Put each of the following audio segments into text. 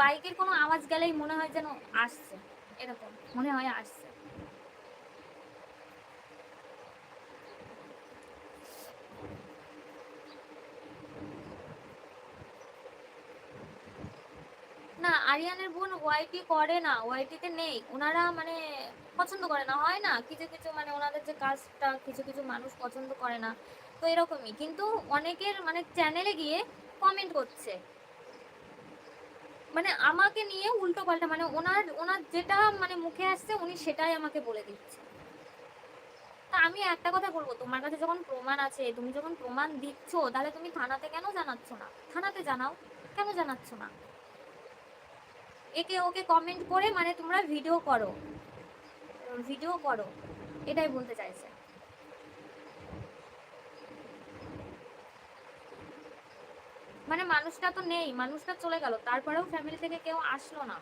বাইকের কোনো আওয়াজ গেলেই মনে হয় যেন আসছে, এরকম মনে হয় আসছে। না, আরিয়ানের বোন ওয়াইটি করে না ওয়াইটিতে নেই। ওনারা মানে পছন্দ করে না, হয় না? কিছু কিছু মানে ওনাদের যে কাজটা কিছু কিছু মানুষ পছন্দ করে না। তো এরকমই। কিন্তু অনেকের মানে চ্যানেলে গিয়ে কমেন্ট করছে। মানে আমাকে নিয়ে উল্টো পাল্টা মানে ওনার ওনার যেটা মানে মুখে আসছে, উনি সেটাই আমাকে বলে দিচ্ছে। তা আমি একটা কথা বলব, তোমার কাছে যখন প্রমাণ আছে, তুমি যখন প্রমাণ দিচ্ছ, তাহলে তুমি থানাতে কেন জানাচ্ছ না? থানাতে জানাও, কেন জানাচ্ছ না? একে ওকে কমেন্ট করে মানে তোমরা ভিডিও করো। ভিডিও করো, এটাই বলতে চাইছে। মানে মানুষটা তো নেই, মানুষটা চলে গেল। তারপরেও ফ্যামিলি থেকে কেউ আসলো না।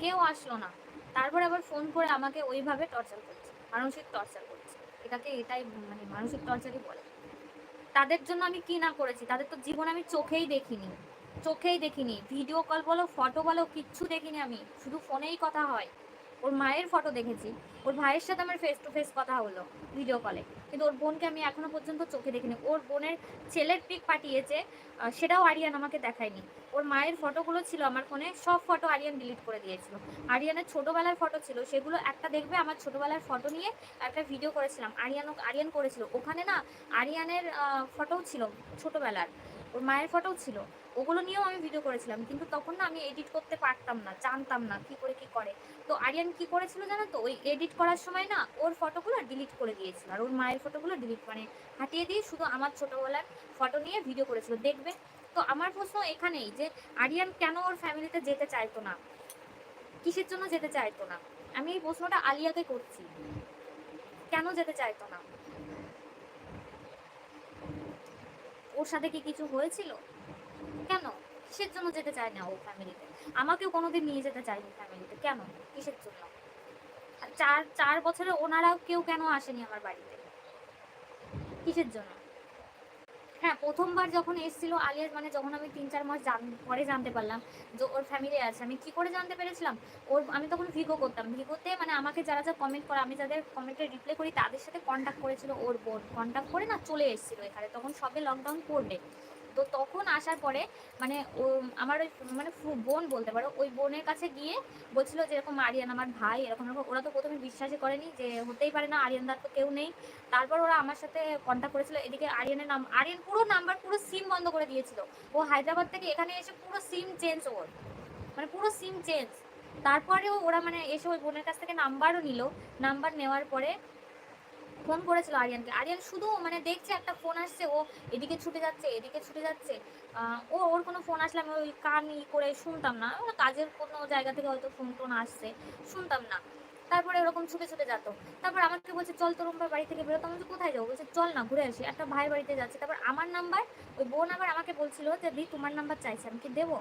কেউ আসলো না। তারপরে আবার ফোন করে আমাকে ওইভাবে টর্চার করছে, মানসিক টর্চার করছে। এটাকে এটাই মানে মানসিক টর্চারই বলে। তাদের জন্য আমি কি না করেছি? তাদের তো জীবন আমি চোখেই দেখিনি। চোখেই দেখিনি। ভিডিও কল বলো ফটো বলো, কিচ্ছু দেখিনি আমি। শুধু ফোনেই কথা হয়। ওর মায়ের ফটো দেখেছি। ওর ভাইয়ের সাথে আমার ফেস টু ফেস কথা হলো ভিডিও কলে কিন্তু ওর বোনকে আমি এখনও পর্যন্ত চোখে দেখিনি। ওর বোনের ছেলের পিক পাঠিয়েছে সেটাও আরিয়ান আমাকে দেখায়নি। ওর মায়ের ফটোগুলো ছিল আমার ফোনে সব ফটো আরিয়ান ডিলিট করে দিয়েছিল। আরিয়ানের ছোটবেলার ফটো ছিল, সেগুলো একটা দেখবে, আমার ছোটোবেলার ফটো নিয়ে একটা ভিডিও করেছিলাম। আরিয়ানও, আরিয়ান করেছিল। ওখানে না আরিয়ানের ফটোও ছিল ছোটবেলার। ওর মায়ের ফটোও ছিল। ওগুলো নিয়েও আমি ভিডিও করেছিলাম, কিন্তু তখন না আমি এডিট করতে পারতাম না, জানতাম না কি করে কি করে। তো আরিয়ান কি করেছিল জানো তো? ওই এডিট করার সময় না ওর ফটোগুলো ডিলিট করে দিয়েছিল আর ওর মায়ের ফটোগুলো ডিলিট মানে হাটিয়ে দিয়ে শুধু আমার ছোটোবেলার ফটো নিয়ে ভিডিও করেছিল, দেখবে? তো আমার প্রশ্ন এখানেই যে আরিয়ান কেন ওর ফ্যামিলিতে যেতে চাইতো না? কিসের জন্য যেতে চাইতো না? আমি এই প্রশ্নটা আলিয়াকে করছি। কেন যেতে চাইতো না? ওর সাথে কি কিছু হয়েছিল? কেন? কিসের জন্য যেতে চায় না ও ফ্যামিলিতে আমাকেও কোনোদিন নিয়ে যেতে চায়নি ফ্যামিলিতে কেন? কিসের জন্য? আর চার চার বছরে ওনারাও কেউ কেন আসেনি আমার বাড়িতে? কিসের জন্য? হ্যাঁ প্রথমবার যখন এসেছিল আলিয়ার মানে যখন আমি তিন চার মাস জান, পরে জানতে পারলাম যে ওর ফ্যামিলি আছে। আমি কি করে জানতে পেরেছিলাম? ওর, আমি তখন ভিগো করতাম। ভিগোতে মানে আমাকে যারা যা কমেন্ট করে, আমি যাদের কমেন্টে রিপ্লাই করি, তাদের সাথে কন্ট্যাক্ট করেছিল ওর বোন। কন্ট্যাক্ট করে না চলে এসেছিল এখানে। তখন সবে লকডাউন পড়বে তো তখন আসার পরে মানে ও, আমার ওই মানে বোন বলতে পারো, ওই বোনের কাছে গিয়ে বলছিল যে এরকম আরিয়ান আমার ভাই, এরকম এরকম, ওরা তো প্রথমে বিশ্বাসই করেনি যে হতেই পারে না আরিয়ানদার তো কেউ নেই। তারপর ওরা আমার সাথে কন্ট্যাক্ট করেছিল, এদিকে আরিয়ানের নাম, আরিয়ান পুরো নাম্বার পুরো সিম বন্ধ করে দিয়েছিল। ও হায়দ্রাবাদ থেকে এখানে এসে পুরো সিম চেঞ্জ ওর মানে পুরো সিম চেঞ্জ তারপরেও ওরা মানে এসে ওই বোনের কাছ থেকে নাম্বারও নিল। নাম্বার নেওয়ার পরে ফোন করেছিল আরিয়ানকে। আরিয়ান শুধু মানে দেখছে একটা ফোন আসছে ও এদিকে ছুটে যাচ্ছে এদিকে ছুটে যাচ্ছে। ও ওর কোনো ফোন আসলে আমি ওই কান ই করে শুনতাম না। মানে কাজের কোনো জায়গা থেকে হয়তো ফোন টোন আসছে শুনতাম না। তারপরে ওরকম ছুটে ছুটে যেত। তারপর আমাকে বলছে চল তোর রুম্বার বাড়ি থেকে বেরোতো আমি বলছি, কোথায় যাব? বলছে চল না ঘুরে আসি। একটা ভাই বাড়িতে যাচ্ছে। তারপর আমার নাম্বার ওই বোন আবার আমাকে বলছিল যে দি তোমার নাম্বার চাইছে আমি কি দেবো?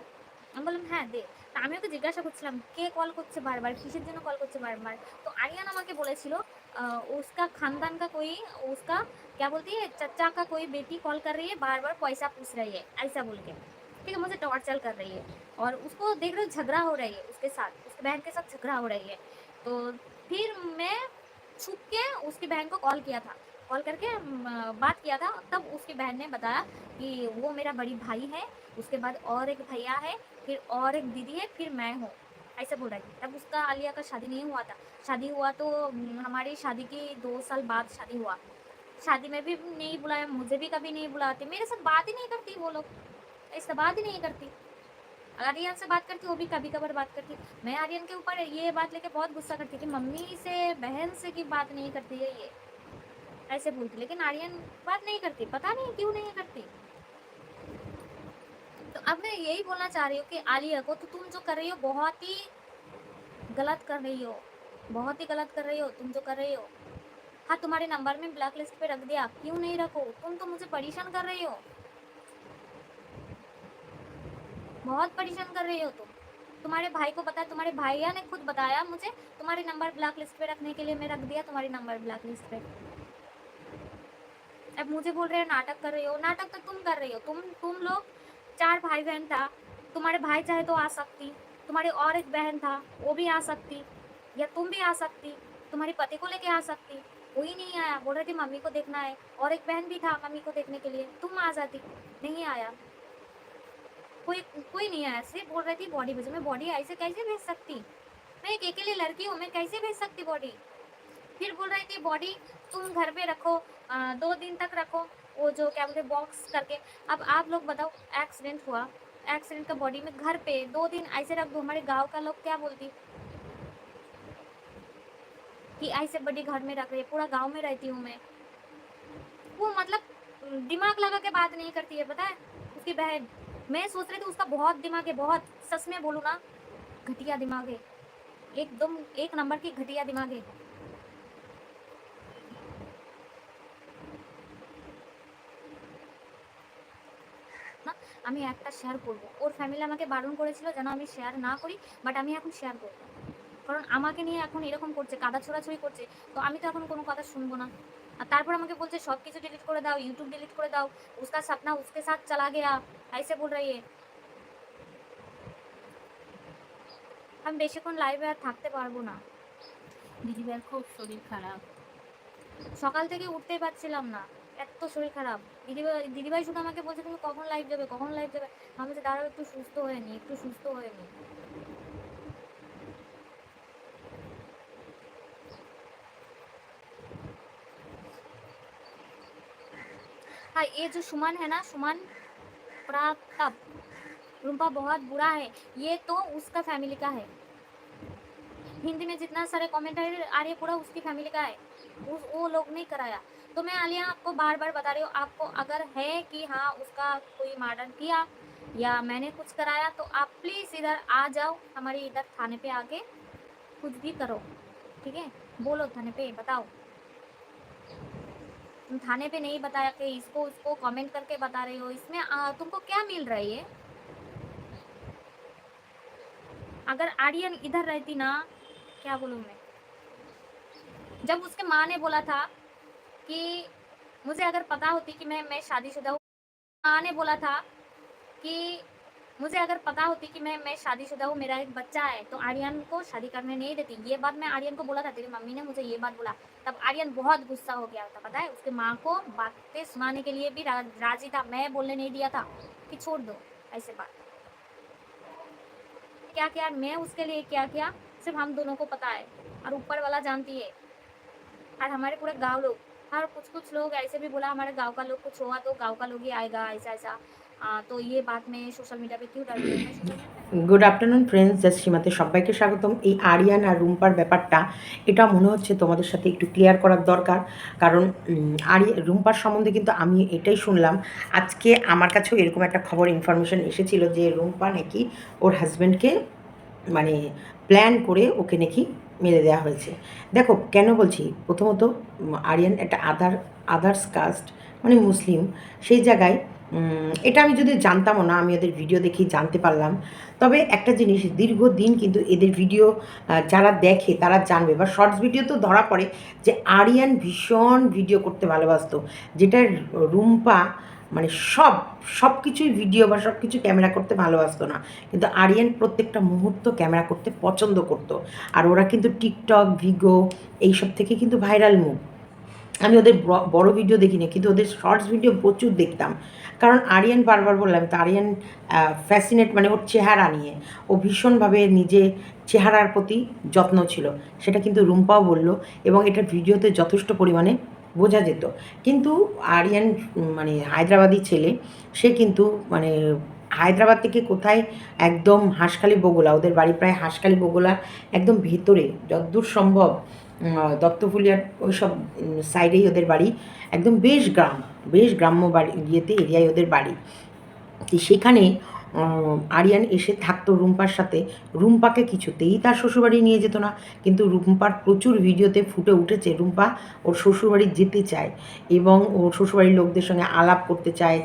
আমি বললাম হ্যাঁ দে তা আমি ওকে জিজ্ঞাসা করছিলাম কে কল করছে বারবার কিসের জন্য কল করছে বারবার তো আরিয়ান আমাকে বলেছিল अ, उसका खानदान का कोई उसका क्या बोलती है चचा का कोई बेटी कॉल कर रही है बार बार पैसा पूछ रही है ऐसा बोल के ठीक है मुझे टॉर्चर कर रही है और उसको देख रहे हो झगड़ा हो रही है उसके साथ उसके बहन के साथ झगड़ा हो रही है तो फिर मैं छुप के उसकी बहन को कॉल किया था कॉल करके बात किया था। तब उसकी बहन ने बताया कि वो मेरा बड़ी भाई है, उसके बाद और एक भैया है, फिर और एक दीदी है, फिर मैं हूँ। ऐसा बोल रही थी तब उसका आलिया का शादी नहीं हुआ था। शादी हुआ तो हमारी शादी की दो साल बाद शादी हुआ। शादी में भी नहीं बुलाया, मुझे भी कभी नहीं बुलाते। मेरे साथ बात ही नहीं करती वो लोग। ऐसा बात ही नहीं करती। आर्यन से बात करती, वो भी कभी कभार बात करती। मैं आर्यन के ऊपर ये बात लेके बहुत गुस्सा करती कि मम्मी से, बहन से की बात नहीं करती है ये। ऐसे बोलती, लेकिन आर्यन बात नहीं करती, पता नहीं क्यों नहीं करती। तो अब मैं यही बोलना चाह रही हूँ कि आलिया को तो तुम जो कर रही हो, बहुत ही गलत कर रही हो, बहुत ही गलत कर रही हो तुम जो कर रही हो। हाँ तुम्हारे नंबर में ब्लैक लिस्ट पे रख दिया, क्यों नहीं रखो? तुम तो मुझे परेशान कर रही हो। बहुत परेशान कर रही हो तुम। तुम्हारे भाई को बताया तुम्हारे भैया ने खुद बताया मुझे, तुम्हारे नंबर ब्लैक लिस्ट पे रखने के लिए मैं रख दिया तुम्हारे नंबर ब्लैक लिस्ट पे। अब मुझे बोल रहे हो नाटक कर रही हो, नाटक तो तुम कर रही हो। तुम तुम लोग चार भाई बहन था, तुम्हारे भाई चाहे तो आ सकती, तुम्हारी और एक बहन था, वो भी आ सकती, या तुम भी आ सकती, तुम्हारे पति को लेके आ सकती, कोई नहीं आया। बोल रही थी मम्मी को देखना है, और एक बहन भी था मम्मी को देखने के लिए, तुम आ जाती, नहीं आया। कोई कोई नहीं आया, सिर्फ़ बोल रही थी बॉडी भेजो। मैं बॉडी ऐसे कैसे भेज सकती? मैं एक अकेली लड़की हूँ, मैं कैसे भेज सकती बॉडी फिर बोल रही थी बॉडी तुम घर पे रखो आ, दो दिन तक रखो वो जो क्या बोलते बॉक्स करके। अब आप लोग बताओ एक्सीडेंट हुआ। एक्सीडेंट का बॉडी में घर पे दो दिन ऐसे रख दो हमारे गाँव का लोग क्या बोलती? कि ऐसे बड़ी घर में रख रही है पूरा गाँव में रहती हूँ मैं। वो मतलब दिमाग लगा के बात नहीं करती है पता है? उसकी बहन मैं सोच रही थी उसका बहुत दिमाग है बहुत। सच में बोलूँ ना घटिया दिमाग है। एकदम एक नंबर की घटिया दिमाग है। আমি একটা শেয়ার করব ওর ফ্যামিলি আমাকে বারণ করেছিল যেন আমি শেয়ার না করি বাট আমি এখন শেয়ার করব কারণ আমাকে নিয়ে এখন এরকম করছে কাদা ছোড়াছুড়ি করছে তো আমি তো এখন কোনো কথা শুনবো না আর তারপর আমাকে বলছে সব কিছু ডিলিট করে দাও ইউটিউব ডিলিট করে দাও उसका सपना उसके साथ चला गया ऐसे बोल रही है আমি বেশিক্ষণ লাইভে আর থাকতে পারবো না দিদিভাইয়ের খুব শরীর খারাপ সকাল থেকে উঠতেই পারছিলাম না এত শরীর খারাপ দিদিভাই দিদিভাই শুধু আমাকে বলছে তুমি কখন লাইভ যাবে কখন লাইভ যাবে আমি বলছি দাঁড়াও একটু সুস্থ হয়ে নি একটু সুস্থ হয়ে নি हाँ ये जो सुमन है ना सुमन प्रातप रुम्पा बहुत बुरा है ये तो उसका फैमिली का है हिंदी में जितना सारे कमेंट आ रही है पूरा उसकी फैमिली का है उस वो लोग नहीं कराया तो मैं आलिया आपको बार बार बता रही हूँ आपको अगर है कि हाँ उसका कोई मर्डर किया या मैंने कुछ कराया तो आप प्लीज़ इधर आ जाओ हमारे इधर थाने पे आके कुछ भी करो ठीक है? बोलो थाने पे बताओ। तुम थाने पे नहीं बताया कि इसको उसको कमेंट करके बता रही हो इसमें आ, तुमको क्या मिल रही है अगर आर्यन इधर रहती ना क्या बोलूँ मैं? जब उसके माँ ने बोला था कि मुझे अगर पता होती कि मैं मैं शादीशुदा हूँ। माँ ने बोला था कि मुझे अगर पता होती कि मैं मैं शादीशुदा हूँ मेरा एक बच्चा है तो आर्यन को शादी करने नहीं देती। ये बात मैं आर्यन को बोला था तेरी मम्मी ने मुझे ये बात बोला। तब आर्यन बहुत गुस्सा हो गया था पता है? उसके माँ को बातें सुनाने के लिए भी रा, राज़ी था। मैं बोलने नहीं दिया था कि छोड़ दो ऐसे बात। क्या किया मैं उसके लिए क्या किया? सिर्फ़ हम दोनों को पता है। और ऊपर वाला जानती है। और हमारे पूरे गाँव लोग और कुछ कुछ लोग ऐसे भी बोला हमारे गांव का लोग कुछ हुआ तो गांव का लोग ही आएगा ऐसा ऐसा आ, तो ये बात मैं सोशल मीडिया पे क्यों डाल रही हूँ मैं social media good afternoon friends just সীমাতে সবাইকে স্বাগতম এই আরিয়ান আর রুম্পার ব্যাপারটা এটা মনে হচ্ছে তোমাদের সাথে একটু ক্লিয়ার করার দরকার কারণ উম, আরি রুম্পার সম্বন্ধে কিন্তু আমি এটাই শুনলাম আজকে আমার কাছেও এরকম একটা খবর ইনফরমেশন এসেছিল যে রুম্পা নাকি ওর হাজব্যান্ডকে মানে প্ল্যান করে ওকে নাকি মেরে দেওয়া হয়েছে। দেখো, কেন বলছি? প্রথমত আরিয়ান একটা আদার, আদার্স কাস্ট মানে মুসলিম, সেই জায়গায় এটা আমি যদি জানতামও না, আমি ওদের ভিডিও দেখেই জানতে পারলাম। তবে একটা জিনিস, দীর্ঘদিন কিন্তু এদের ভিডিও যারা দেখে তারা জানবে, বা শর্টস ভিডিও তো ধরা পড়ে যে আরিয়ান ভীষণ ভিডিও করতে ভালোবাসতো, যেটা রুম্পা মানে সব সব কিছুই ভিডিও বা সব কিছু ক্যামেরা করতে ভালোবাসতো না। কিন্তু আরিয়ান প্রত্যেকটা মুহূর্ত ক্যামেরা করতে পছন্দ করতো। আর ওরা কিন্তু টিকটক ভিগো এইসব থেকে কিন্তু ভাইরাল মুভ আমি ওদের বড় ভিডিও দেখিনি, কিন্তু ওদের শর্টস ভিডিও প্রচুর দেখতাম। কারণ আরিয়ান বারবার বললাম, তো আরিয়ান ফ্যাসিনেট মানে ওর চেহারা নিয়ে। ও ভীষণভাবে নিজে চেহারার প্রতি যত্ন ছিল। সেটা কিন্তু রুম্পাও বলল এবং এটা ভিডিওতে যথেষ্ট পরিমাণে বোঝা যেত। কিন্তু আরিয়ান মানে হায়দ্রাবাদি ছেলে, সে কিন্তু মানে হায়দ্রাবাদ থেকে কোথায় একদম হাঁসখালি বগুলা, ওদের বাড়ি প্রায় হাঁসখালি বগুলা একদম ভেতরে যতদূর সম্ভব দত্তফুলিয়ার ওই সব সাইডেই ওদের বাড়ি, একদম বেশ গ্রাম, বেশ গ্রাম্য বাড়ি, ইয়েতে, এরিয়ায় ওদের বাড়ি। সেখানে আরিয়ান এসে থাকতো রুম্পার সাথে। রুম্পাকে কিছুতেই তার শ্বশুরবাড়ি নিয়ে যেত না। কিন্তু রুম্পার প্রচুর ভিডিওতে ফুটে উঠেছে রুম্পা ওর শ্বশুরবাড়ি যেতে চায় এবং ওর শ্বশুরবাড়ির লোকদের সঙ্গে আলাপ করতে চায়।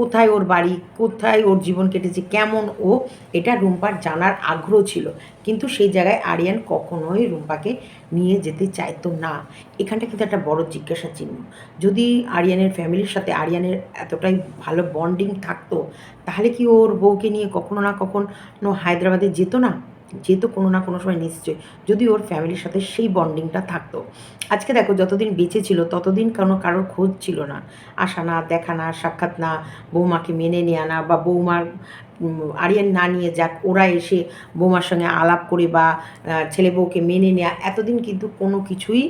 কোথায় ওর বাড়ি, কোথায় ওর জীবন কেটেছে, কেমন ও, এটা রুম্পার জানার আগ্রহ ছিল। কিন্তু সেই জায়গায় আরিয়ান কখনোই রুম্পাকে নিয়ে যেতে চাইতো না। এখানটা কিন্তু একটা বড় জিজ্ঞাসা চিহ্ন। যদি আরিয়ানের ফ্যামিলির সাথে আরিয়ানের এতটাই ভালো বন্ডিং থাকতো, তাহলে কি ওর বউকে নিয়ে কখনো না কখনো হায়দ্রাবাদে যেত না? যেত কোনো না কোনো সময় নিশ্চয়ই যদি ওর ফ্যামিলির সাথে সেই বন্ডিংটা থাকতো। আজকে দেখো যতদিন বেঁচে ছিল ততদিন কোনো কারোর খোঁজ ছিল না। আসা না, দেখা না, সাক্ষাৎ না, বৌমাকে মেনে নেওয়া না বা বৌমার আরিয়ান না নিয়ে যাক, ওরা এসে বৌমার সঙ্গে আলাপ করে বা ছেলে বউকে মেনে নেওয়া এতদিন কিন্তু কোনো কিছুই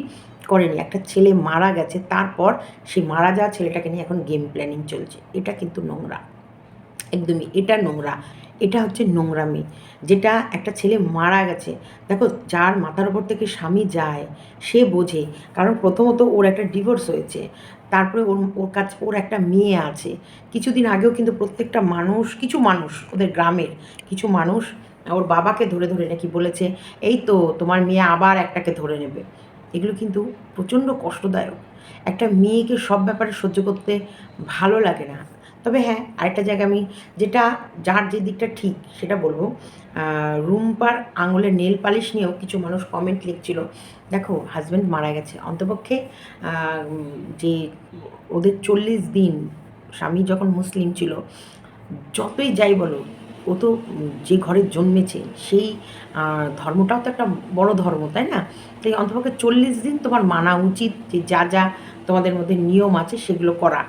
করেনি। একটা ছেলে মারা গেছে, তারপর সেই মারা যাওয়া ছেলেটাকে নিয়ে এখন গেম প্ল্যানিং চলছে। এটা কিন্তু নোংরা। একদমই, এটা নোংরা। এটা হচ্ছে নোংরামি। যেটা একটা ছেলে মারা গেছে, দেখো যার মাথার উপর থেকে স্বামী যায়, সে বোঝে। কারণ প্রথমত ওর একটা ডিভোর্স হয়েছে, তারপরে ওর ওর কাছে, ওর একটা মেয়ে আছে। কিছুদিন আগেও কিন্তু প্রত্যেকটা মানুষ, কিছু মানুষ ওদের গ্রামের, কিছু মানুষ ওর বাবাকে ধরে ধরে নাকি বলেছে, এই তো তোমার মেয়ে আবার একটাকে ধরে নেবে। এগুলো কিন্তু প্রচণ্ড কষ্টদায়ক। একটা মেয়েকে সব ব্যাপারে সহ্য করতে ভালো লাগে না। তবে হ্যাঁ আরেকটা জায়গা আমি যেটা, যার যে দিকটা ঠিক সেটা বলব। রুম্পার আঙুলের নেল পালিশ নিয়েও কিছু মানুষ কমেন্ট লিখছিল। দেখো হাজব্যান্ড মারা গেছে। অন্তপক্ষে যে ওদের চল্লিশ দিন স্বামী যখন মুসলিম ছিল, যতই যাই বলো, ও তো যে ঘরে জন্মেছে, সেই ধর্মটাও তো একটা বড় ধর্ম, তাই না? তাই অন্তপক্ষে চল্লিশ দিন তোমার মানা উচিত যে যা যা তোমাদের মধ্যে নিয়ম আছে সেগুলো করা।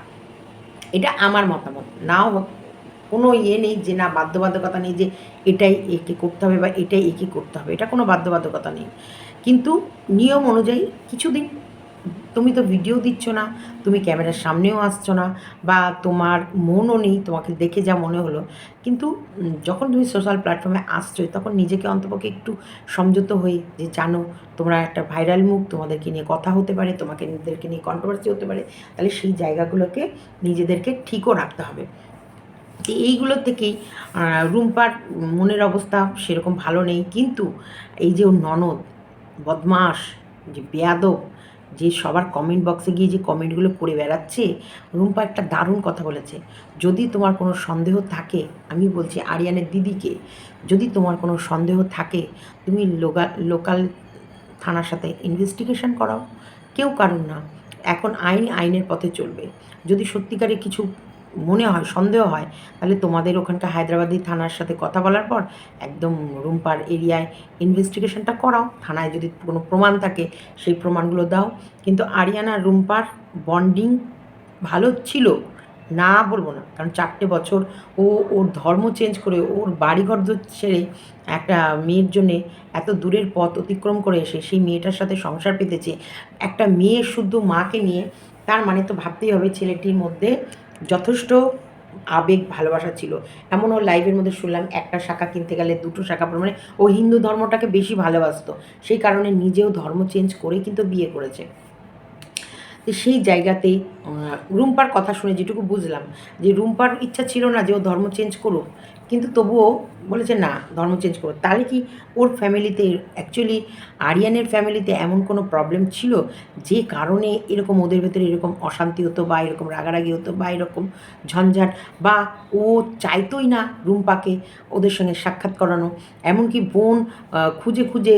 এটা আমার মতামত। নাও, কোনো ইয়ে নেই যে না, বাধ্যবাধকতা নেই যে এটাই একে করতে হবে বা এটাই একে করতে হবে। এটা কোনো বাধ্যবাধকতা নেই। কিন্তু নিয়ম অনুযায়ী কিছুদিন তুমি তো ভিডিও দিচ্ছ না, তুমি ক্যামেরার সামনেও আসছো না, বা তোমার মনও নেই, তোমাকে দেখে যা মনে হলো। কিন্তু যখন তুমি সোশ্যাল প্ল্যাটফর্মে আসছো তখন নিজেকে অন্তপক্ষে একটু সংযত হয়ে যে জানো, তোমরা একটা ভাইরাল মুখ, তোমাদেরকে নিয়ে কথা হতে পারে, তোমাকে নিজেদেরকে নিয়ে কন্ট্রোভার্সি হতে পারে, তাহলে সেই জায়গাগুলোকে নিজেদেরকে ঠিকও রাখতে হবে। এইগুলো থেকেই রুম্পার মনের অবস্থা সেরকম ভালো নেই, কিন্তু এই যে ওর ননদ বদমাস যে বেয়াদব যে সবার কমেন্ট বক্সে গিয়ে যে কমেন্টগুলো করে বেড়াচ্ছে, রুম্পা একটা দারুণ কথা বলেছে। যদি তোমার কোনো সন্দেহ থাকে আমি বলছি আরিয়ানের দিদিকে, যদি তোমার কোনো সন্দেহ থাকে, তুমি লোকাল লোকাল থানার সাথে ইনভেস্টিগেশন করাও। কেউ কারণ না। এখন আইন আইনের পথে চলবে। যদি সত্যিকারে কিছু মনে হয়, সন্দেহ হয়, তাহলে তোমাদের ওখানকার হায়দ্রাবাদি থানার সাথে কথা বলার পর একদম রুম্পার এরিয়ায় ইনভেস্টিগেশনটা করাও। থানায় যদি কোনো প্রমাণ থাকে, সেই প্রমাণগুলো দাও। কিন্তু আরিয়ানা আর রুম্পার বন্ডিং ভালো ছিল, না বলব না, কারণ চারটে বছর ও ওর ধর্ম চেঞ্জ করে, ওর বাড়িঘর ছেড়ে একটা মেয়ের জন্যে এত দূরের পথ অতিক্রম করে এসে সেই মেয়েটার সাথে সংসার পেতেছে। একটা মেয়ে শুদ্ধ মাকে নিয়ে, তার মানে তো ভাবতেই হবে ছেলেটির মধ্যে যথেষ্ট আবেগ, ভালোবাসা ছিল। এমন ও লাইভের মধ্যে শুনলাম, একটা শাখা কিনতে গেলে দুটো শাখা মানে ও হিন্দু ধর্মটাকে বেশি ভালোবাসত। সেই কারণে নিজেও ধর্ম চেঞ্জ করে কিন্তু বিয়ে করেছে। তো সেই জায়গাতে রুম্পার কথা শুনে যেটুকু বুঝলাম, যে রুম্পার ইচ্ছা ছিল না যে ও ধর্ম চেঞ্জ করুক কিন্তু তবুও বলেছে, না, ধর্ম চেঞ্জ করো। তাহলে কি ওর ফ্যামিলিতে অ্যাকচুয়ালি আরিয়ানের ফ্যামিলিতে এমন কোনো প্রবলেম ছিল যে কারণে এরকম ওদের ভেতরে এরকম অশান্তি হতো বা এরকম রাগারাগি হতো বা এরকম ঝঞ্ঝাট বা ও চাইতোই না রুম্পাকে ওদের সঙ্গে সাক্ষাৎ করানো? এমনকি বোন খুঁজে খুঁজে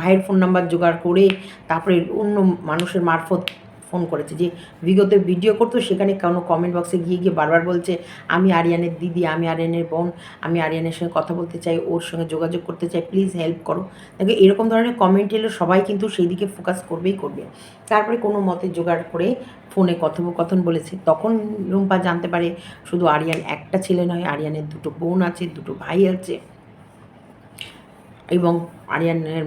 ভাইয়ের ফোন নাম্বার জোগাড় করে তারপরে অন্য মানুষের মারফত ফোন করেছে যে, বিগত ভিডিও করতো, সেখানে কোনো কমেন্ট বক্সে গিয়ে গিয়ে বারবার বলছে, আমি আরিয়ানের দিদি, আমি আরিয়ানের বোন, আমি আরিয়ানের সঙ্গে কথা বলতে চাই, ওর সঙ্গে যোগাযোগ করতে চাই প্লিজ হেল্প করো। দেখো, এরকম ধরনের কমেন্ট এলে, সবাই কিন্তু সেই দিকে ফোকাস করবেই করবে। তারপরে কোনো মতে জোগাড় করে ফোনে কথোপকথন বলেছে। তখন রুম্পা জানতে পারে, শুধু আরিয়ান একটা ছেলে নয়, আরিয়ানের দুটো বোন আছে, দুটো ভাই আছে। এবং আরিয়ানের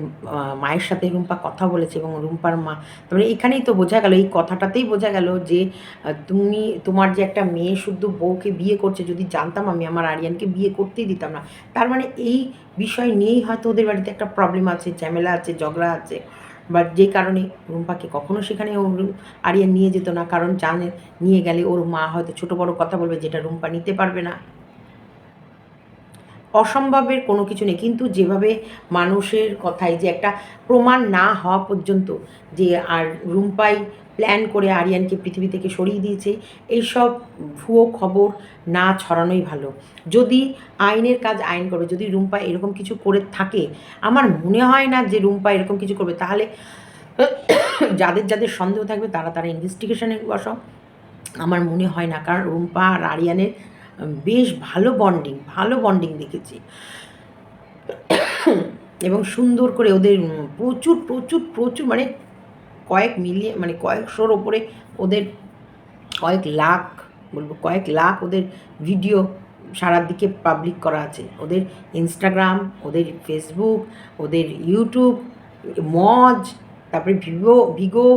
মায়ের সাথে রুম্পা কথা বলেছে এবং রুম্পার মা, তারপরে এখানেই তো বোঝা গেল, এই কথাটাতেই বোঝা গেল যে তুমি, তোমার যে একটা মেয়ে শুদ্ধ বউকে বিয়ে করছে, যদি জানতাম আমি আমার আরিয়ানকে বিয়ে করতেই দিতাম না। তার মানে এই বিষয় নিয়েই হয়তো ওদের বাড়িতে একটা প্রবলেম আছে, ঝামেলা আছে, ঝগড়া আছে। বাট যে কারণে রুম্পাকে কখনো সেখানে আরিয়ান নিয়ে যেত না, কারণ জানে, নিয়ে গেলে ওর মা হয়তো ছোটো বড় কথা বলবে যেটা রুম্পা নিতে পারবে না। অসম্ভবের কোনো কিছু নেই। কিন্তু যেভাবে মানুষের কথায় যে একটা প্রমাণ না হওয়া পর্যন্ত যে আর রুম্পাই প্ল্যান করে আরিয়ানকে পৃথিবী থেকে সরিয়ে দিয়েছে, এইসব ভুয়ো খবর না ছড়ানোই ভালো। যদি আইনের কাজ আইন করবে যদি রুম্পা এরকম কিছু করে থাকে, আমার মনে হয় না যে রুম্পা এরকম কিছু করবে। তাহলে যাদের যাদের সন্দেহ থাকবে, তারা তারা ইনভেস্টিগেশনে বসাও আমার মনে হয় না, কারণ রুম্পা আর আরিয়ানের বেশ ভালো বন্ডিং ভালো বন্ডিং দেখেছি। এবং সুন্দর করে ওদের প্রচুর প্রচুর প্রচুর মানে কয়েক মিলিয়ন মানে কয়েকশোর ওপরে ওদের কয়েক লাখ, বলব কয়েক লাখ ওদের ভিডিও সারা দিকে পাবলিক করা আছে। ওদের ইনস্টাগ্রাম ওদের ফেসবুক ওদের ইউটিউব মজ তারপরে ভিভো ভিগো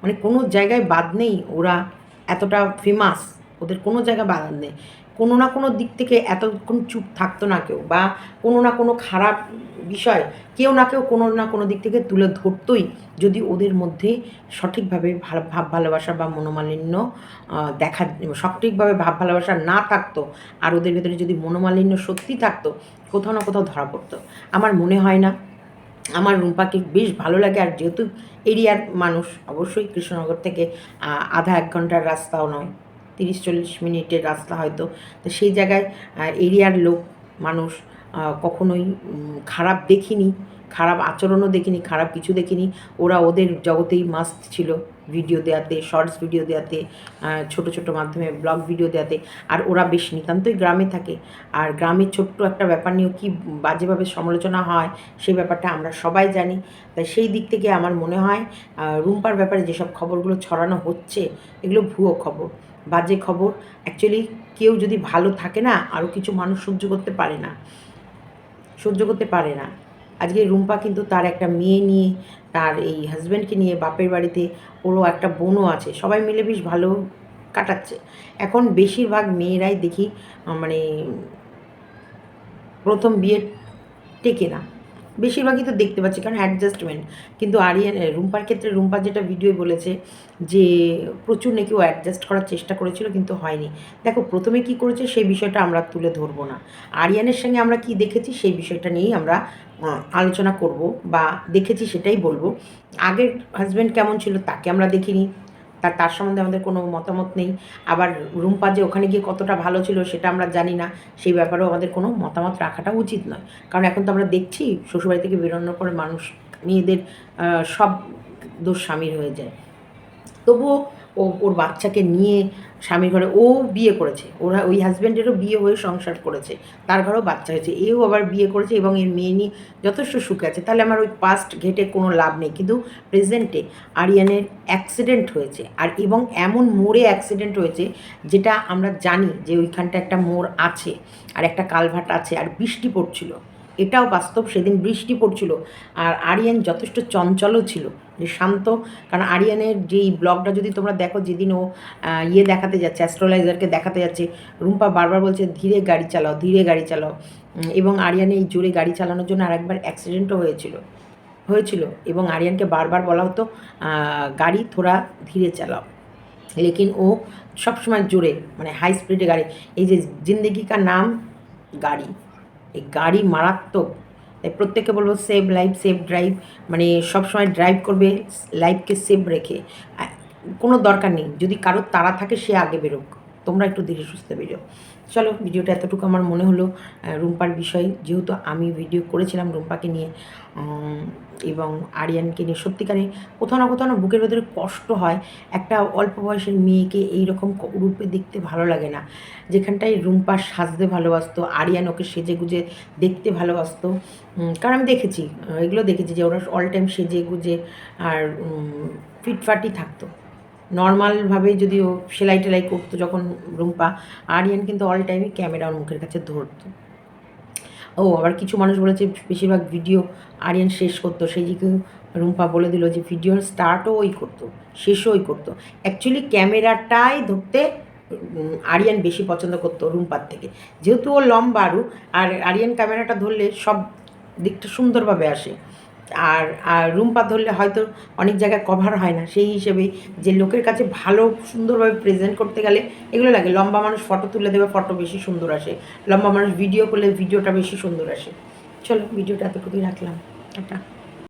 মানে কোনো জায়গায় বাদ নেই, ওরা এতটা ফেমাস ওদের কোনো জায়গায় বাদ নেই। কোনো না কোনো দিক থেকে এতক্ষণ চুপ থাকতো না কেউ বা কোনো না কোনো খারাপ বিষয় কেউ না কেউ কোনো না কোনো দিক থেকে তুলে ধরতোই যদি ওদের মধ্যে সঠিকভাবে ভাব ভালোবাসা বা মনোমালিন্য দেখা, সঠিকভাবে ভাব ভালোবাসা না থাকতো আর ওদের ভেতরে যদি মনোমালিন্য সত্যি থাকতো, কোথাও না কোথাও ধরা পড়তো। আমার মনে হয় না। আমার রুম্পাকে বেশ ভালো লাগে আর যেহেতু এরিয়ার মানুষ, অবশ্যই কৃষ্ণনগর থেকে আধা এক ঘণ্টার রাস্তাও নয়। তিরিশ চল্লিশ মিনিটের রাস্তা হয়তো। তো সেই জায়গায় এরিয়ার লোক, মানুষ কখনোই খারাপ দেখিনি, খারাপ আচরণও দেখিনি, খারাপ কিছু দেখিনি। ওরা ওদের জগতেই মাস্ত ছিল ভিডিও দেওয়াতে শর্টস ভিডিও দেওয়াতে ছোট ছোট মাধ্যমে ব্লগ ভিডিও দেওয়াতে আর ওরা বেশ নিতান্তই গ্রামে থাকে। আর গ্রামের ছোট্ট একটা ব্যাপার নিয়েও কী বাজেভাবে সমালোচনা হয় সেই ব্যাপারটা আমরা সবাই জানি। তাই সেই দিক থেকে আমার মনে হয় রুম্পার ব্যাপারে যেসব খবরগুলো ছড়ানো হচ্ছে, এগুলো ভুয়ো খবর। বাজে খবর। অ্যাকচুয়ালি কেউ যদি ভালো থাকে না আরও কিছু মানুষ সহ্য করতে পারে না। সহ্য করতে পারে না। আজকে রুম্পা কিন্তু তার একটা মেয়ে নিয়ে, তার এই হাজব্যান্ডকে নিয়ে বাপের বাড়িতে ওরও একটা বোনও আছে। সবাই মিলে বেশ ভালো কাটাচ্ছে। এখন বেশিরভাগ মেয়েরাই দেখি মানে প্রথম বিয়ে টেকে না। বেশিরভাগই তো দেখতে পাচ্ছি, কারণ অ্যাডজাস্টমেন্ট কিন্তু আরিয়ান রুম্পার ক্ষেত্রে রুম্পা যেটা ভিডিও বলেছে যে, প্রচুর নাকি ও অ্যাডজাস্ট করার চেষ্টা করেছিল, কিন্তু হয়নি। দেখো, প্রথমে কি করেছে, সেই বিষয়টা আমরা তুলে ধরবো না। আরিয়ানের সঙ্গে আমরা কি দেখেছি, সেই বিষয়টা নিয়েই আমরা আলোচনা করব বা দেখেছি সেটাই বলব। আগের হাজব্যান্ড কেমন ছিল, তাকে আমরা দেখিনি। তার তার সম্বন্ধে আমাদের কোনো মতামত নেই। আবার রুম্পা যে ওখানে গিয়ে কতটা ভালো ছিল সেটা আমরা জানি না। সেই ব্যাপারেও আমাদের কোনো মতামত রাখাটা উচিত নয়। কারণ এখন তো আমরা দেখছি শ্বশুরবাড়ি থেকে বেরোনোর পরে মানুষ, মেয়েদের সব দোষ স্বামীর হয়ে যায়। তবুও ও, ওর বাচ্চাকে নিয়ে স্বামীর ঘরে, ও বিয়ে করেছে। ওরা ওই হাজব্যান্ডেরও বিয়ে হয়ে সংসার করেছে। তার ঘরেও বাচ্চা হয়েছে। এও আবার বিয়ে করেছে এবং এর মেয়ে নিয়ে যথেষ্ট সুখে আছে। তাহলে আমার ওই পাস্ট ঘেটে কোনো লাভ নেই। কিন্তু প্রেজেন্টে আরিয়ানের অ্যাক্সিডেন্ট হয়েছে। আর এবং এমন মোড়ে অ্যাক্সিডেন্ট হয়েছে যেটা আমরা জানি যে ওইখানটা একটা মোড় আছে। আর একটা কালভার্ট আছে। আর বৃষ্টি পড়ছিল। এটাও বাস্তব, সেদিন বৃষ্টি পড়ছিল আর আরিয়ান যথেষ্ট চঞ্চলও ছিল, যে শান্ত, কারণ আরিয়ানের যেই ব্লগটা যদি তোমরা দেখো, যেদিন ও ইয়ে দেখাতে যাচ্ছে অ্যাস্ট্রোলাইজারকে দেখাতে যাচ্ছে, রুম্পা বারবার বলছে, ধীরে গাড়ি চালাও, ধীরে গাড়ি চালাও। এবং আরিয়ান এই জোরে গাড়ি চালানোর জন্য আরেকবার অ্যাক্সিডেন্টও হয়েছিল হয়েছিল এবং আরিয়ানকে বারবার বলা হতো গাড়ি থোড়া ধীরে চালাও। লেকিন ও সবসময় জোরে মানে হাই স্পিডে গাড়ি, এই যে জিন্দগি কা নাম, গাড়ি। এই গাড়ি মারাত্মক। তাই প্রত্যেককে বলব সেভ লাইফ সেভ ড্রাইভ মানে সবসময় ড্রাইভ করবে লাইফকে সেভ রেখে। কোনো দরকার নেই। যদি কারোর তাড়া থাকে, সে আগে বেরোক। তোমরা একটু ধীরে সুস্থে বেরো। চলো ভিডিওটা এতটুকু আমার মনে হলো রুম্পার বিষয়। যেহেতু আমি ভিডিও করেছিলাম রুম্পাকে নিয়ে এবং আরিয়ানকে নিয়ে, সত্যিকারে কোথাও না কোথাও না বুকের ভেতরে কষ্ট হয়। একটা অল্প বয়সের মেয়েকে এইরকম ক- রূপে দেখতে ভালো লাগে না। যেখানটায় রুম্পা সাজতে ভালোবাসতো, আরিয়ান ওকে সেজে গুজে দেখতে ভালোবাসতো। কারণ আমি দেখেছি এগুলো দেখেছি যে ওরা অল টাইম সেজে গুজে আর ফিটফাটি থাকতো। নর্মালভাবে যদি ও সেলাই টেলাই করতো যখন রুম্পা, আরিয়ান কিন্তু অল টাইমই ক্যামেরা ওর মুখের কাছে ধরতো। ও আবার কিছু মানুষ বলেছে বেশিরভাগ ভিডিও আরিয়ান শেষ করতো, সেই দিকে রুম্পা বলে দিল যে ভিডিওর স্টার্টও ওই করতো, শেষও ওই করতো। অ্যাকচুয়ালি ক্যামেরাটাই ধরতে আরিয়ান বেশি পছন্দ করতো রুম্পার থেকে। যেহেতু ও লম্বা আর আরিয়ান ক্যামেরাটা ধরলে সব দিকটা সুন্দরভাবে আসে। আর আর রুম্পা ধরলে হয়তো অনেক জায়গায় কভার হয় না। সেই হিসেবে যে লোকের কাছে ভালো, সুন্দরভাবে প্রেজেন্ট করতে গেলে এগুলো লাগে। লম্বা মানুষ ফটো তুলে দেবে ফটো বেশি সুন্দর আসে। লম্বা মানুষ ভিডিও করলে ভিডিওটা বেশি সুন্দর আসে। চলো ভিডিওটা এতটুকুই রাখলাম। এটা